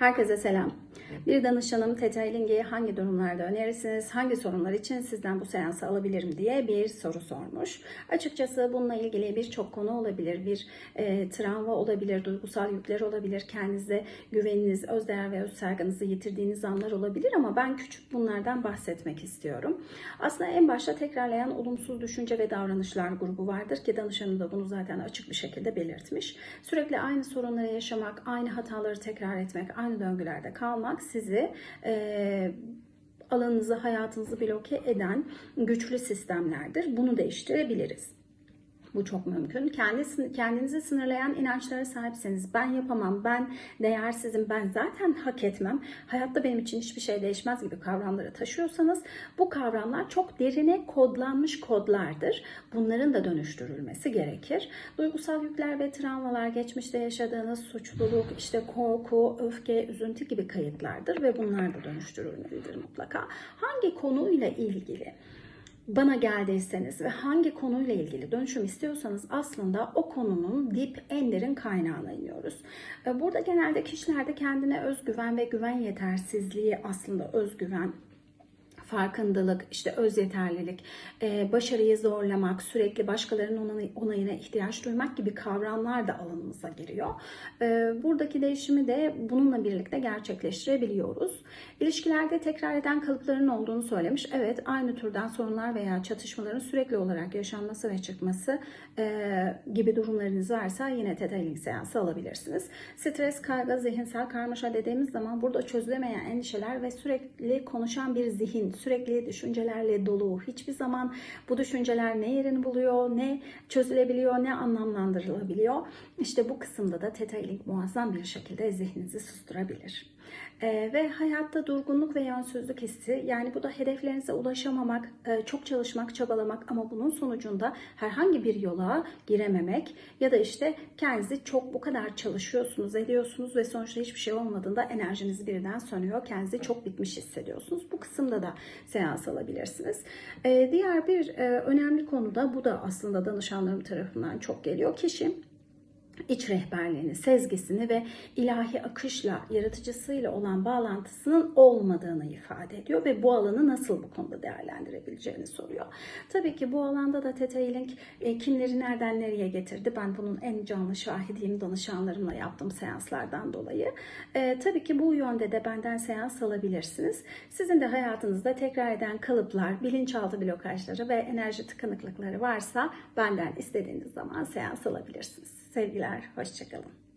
Herkese selam. Bir danışanım Theta Healing'i hangi durumlarda önerirsiniz, hangi sorunlar için sizden bu seansı alabilirim diye bir soru sormuş. Açıkçası bununla ilgili birçok konu olabilir. Bir e, travma olabilir, duygusal yükler olabilir, kendinize güveniniz, özdeğer ve öz saygınızı yitirdiğiniz anlar olabilir ama ben küçük bunlardan bahsetmek istiyorum. Aslında en başta tekrarlayan olumsuz düşünce ve davranışlar grubu vardır ki danışanım da bunu zaten açık bir şekilde belirtmiş. Sürekli aynı sorunları yaşamak, aynı hataları tekrar etmek, aynı döngülerde kalmak sizi e, alanınızı, hayatınızı bloke eden güçlü sistemlerdir. Bunu değiştirebiliriz. Bu çok mümkün. Kendi, kendinizi sınırlayan inançlara sahipseniz ben yapamam, ben değersizim, ben zaten hak etmem, hayatta benim için hiçbir şey değişmez gibi kavramları taşıyorsanız bu kavramlar çok derine kodlanmış kodlardır. Bunların da dönüştürülmesi gerekir. Duygusal yükler ve travmalar geçmişte yaşadığınız suçluluk, işte korku, öfke, üzüntü gibi kayıtlardır ve bunlar da dönüştürülmelidir mutlaka. Hangi konuyla ilgili? Bana geldiyseniz ve hangi konuyla ilgili dönüşüm istiyorsanız aslında o konunun dip en derin kaynağına iniyoruz. E, burada genelde kişilerde kendine özgüven ve güven yetersizliği aslında özgüven farkındalık, işte öz yeterlilik, e, başarıyı zorlamak, sürekli başkalarının onayına ihtiyaç duymak gibi kavramlar da alanımıza giriyor. E, buradaki değişimi de bununla birlikte gerçekleştirebiliyoruz. İlişkilerde tekrar eden kalıpların olduğunu söylemiş. Evet, aynı türden sorunlar veya çatışmaların sürekli olarak yaşanması ve çıkması e, gibi durumlarınız varsa yine Healing seansı alabilirsiniz. Stres, kaygı, zihinsel karmaşa dediğimiz zaman burada çözülemeyen endişeler ve sürekli konuşan bir zihin, sürekli düşüncelerle dolu. Hiçbir zaman bu düşünceler ne yerini buluyor, ne çözülebiliyor, ne anlamlandırılabiliyor. İşte bu kısımda da Theta Healing muazzam bir şekilde zihninizi susturabilir. Ee, ve hayatta durgunluk ve yönsüzlük hissi yani bu da hedeflerinize ulaşamamak, e, çok çalışmak, çabalamak ama bunun sonucunda herhangi bir yola girememek ya da işte kendinizi çok bu kadar çalışıyorsunuz, ediyorsunuz ve sonuçta hiçbir şey olmadığında enerjiniz birden sönüyor. Kendinizi çok bitmiş hissediyorsunuz. Bu kısımda da seans alabilirsiniz. Ee, diğer bir e, önemli konu da bu da aslında danışanlarım tarafından çok geliyor. Kişi iç rehberliğini, sezgisini ve ilahi akışla, yaratıcısıyla olan bağlantısının olmadığını ifade ediyor ve bu alanı nasıl bu konuda değerlendirebileceğini soruyor. Tabii ki bu alanda da Theta Healing e, kimleri nereden nereye getirdi? Ben bunun en canlı şahidiyim danışanlarımla yaptığım seanslardan dolayı. E, tabii ki bu yönde de benden seans alabilirsiniz. Sizin de hayatınızda tekrar eden kalıplar, bilinçaltı blokajları ve enerji tıkanıklıkları varsa benden istediğiniz zaman seans alabilirsiniz. Sevgiler, hoşçakalın.